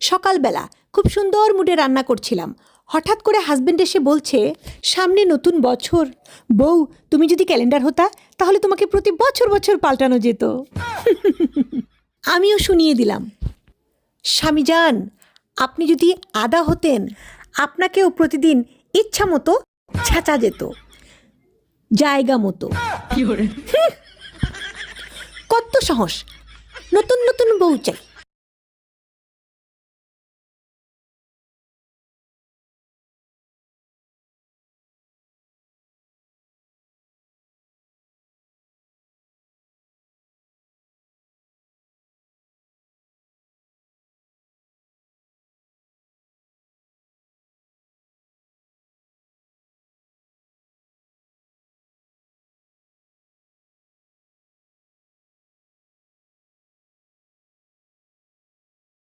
সকালবেলা খুব সুন্দর মুডে রান্না করছিলাম। হঠাৎ করে হাজব্যান্ড এসে বলছে সামনে নতুন বছর। বউ তুমি যদি ক্যালেন্ডার হতা তাহলে তোমাকে প্রতি বছর বছর পাল্টানো যেত। আমিও শুনিয়ে দিলাম স্বামীজান আপনি যদি আদা হতেন আপনাকেও প্রতিদিন ইচ্ছা মতো ছাঁচা যেত। জায়গা মতো। কত সাহস। নতুন নতুন বউ চাই।